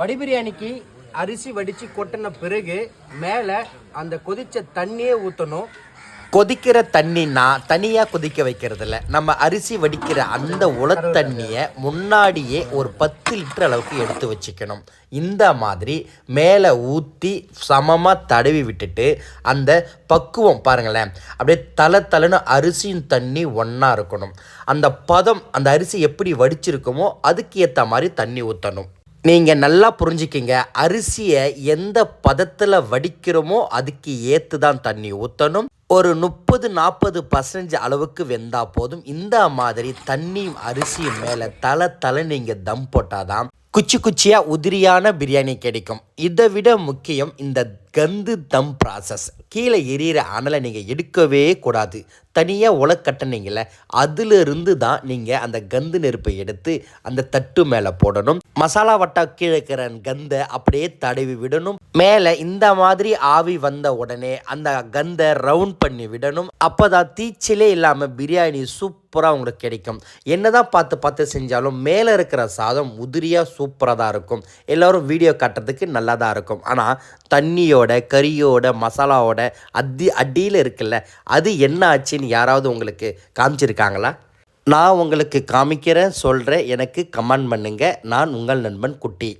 வடி பிரியாணிக்கு அரிசி வடித்து கொட்டின பிறகு மேலே அந்த கொதிச்ச தண்ணியே ஊற்றணும் கொதிக்கிற தண்ணினா தனியாக கொதிக்க வைக்கிறது இல்ல நம்ம அரிசி வடிக்கிற அந்த உலத்தண்ணியை முன்னாடியே ஒரு பத்து லிட்டர் அளவுக்கு எடுத்து வச்சுக்கணும். இந்த மாதிரி மேலே ஊற்றி சமமாக தடவி விட்டுட்டு அந்த பக்குவம் பாருங்களேன். அப்படியே தலை தலைன்னு அரிசியும் தண்ணி ஒன்றா இருக்கணும். அந்த பதம் அந்த அரிசி எப்படி வடிச்சிருக்குமோ அதுக்கு ஏற்ற மாதிரி தண்ணி ஊற்றணும் நீங்கள் நல்லா புரிஞ்சுக்கிங்க. அரிசியை எந்த பதத்தில் வடிக்கிறோமோ அதுக்கு ஏற்று தான் தண்ணி ஊற்றணும் ஒரு முப்பது நாற்பது பர்சன்டேஜ் அளவுக்கு வெந்தா போதும். இந்த மாதிரி தண்ணியும் அரிசியும் மேலே தலை தலை நீங்கள் தம் போட்டால் தான் குச்சி குச்சியாக உதிரியான பிரியாணி கிடைக்கும். இதை விட முக்கியம் இந்த கந்து தம் ப்ராசஸ் கீழே எரியிற அனலை நீங்கள் எடுக்கவே கூடாது. தனியாக உலக்கட்டினீங்கள அதிலிருந்து தான் நீங்கள் அந்த கந்து நெருப்பை எடுத்து அந்த தட்டு மேலே போடணும். மசாலா வட்டா கீழே இருக்கிற கந்தை அப்படியே தடவி விடணும். மேலே இந்த மாதிரி ஆவி வந்த உடனே அந்த கந்தை ரவுண்ட் பண்ணி விடணும். அப்போ தான் தீச்சிலே இல்லாமல் பிரியாணி சூப்பராக உங்களுக்கு கிடைக்கும். என்னதான் பார்த்து பார்த்து செஞ்சாலும் மேலே இருக்கிற சாதம் உதிரியாக சூப்பராக தான் இருக்கும். எல்லோரும் வீடியோ காட்டுறதுக்கு நல்லா தான் இருக்கும் ஆனால் தண்ணியோட கறியோட மசாலாவோட அடி அடியில் இருக்குல்ல அது என்ன ஆச்சுன்னு யாராவது உங்களுக்கு காமிச்சிருக்காங்களா? நான் உங்களுக்கு காமிக்கிறேன் சொல்கிறேன் எனக்கு கமெண்ட் பண்ணுங்கள் நான் உங்கள் நண்பன் குட்டி.